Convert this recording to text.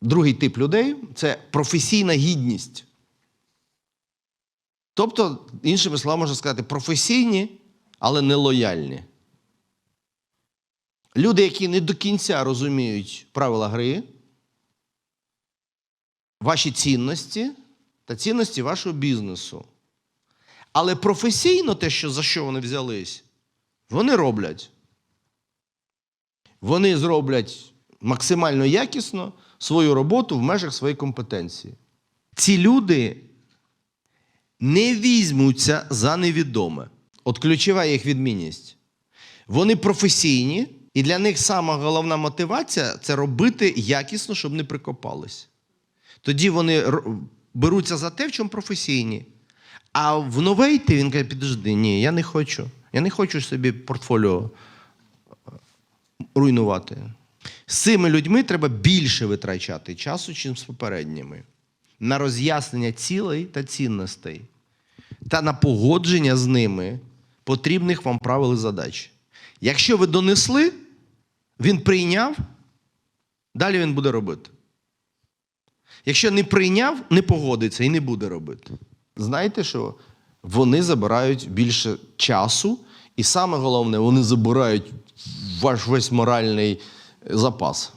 другий тип людей це професійна гідність. Тобто, іншими словами, можна сказати, професійні, але не лояльні. Люди, які не до кінця розуміють правила гри, ваші цінності та цінності вашого бізнесу. Але професійно те, що, за що вони взялись, вони роблять. Вони зроблять максимально якісно свою роботу в межах своєї компетенції. Ці люди не візьмуться за невідоме. От ключова їх відмінність. Вони професійні, і для них сама головна мотивація це робити якісно, щоб не прикопались. Тоді вони беруться за те, в чому професійні. А в новейти він каже: підожди, ні, я не хочу. Я не хочу собі портфоліо е, руйнувати. З цими людьми треба більше витрачати часу, ніж з попередніми. На роз'яснення цілей та цінностей. Та на погодження з ними потрібних вам правил і задач. Якщо ви донесли, він прийняв, далі він буде робити. Якщо не прийняв, не погодиться і не буде робити. Знаєте що? Вони забирають більше часу, і саме головне, вони забирають ваш весь моральний запас.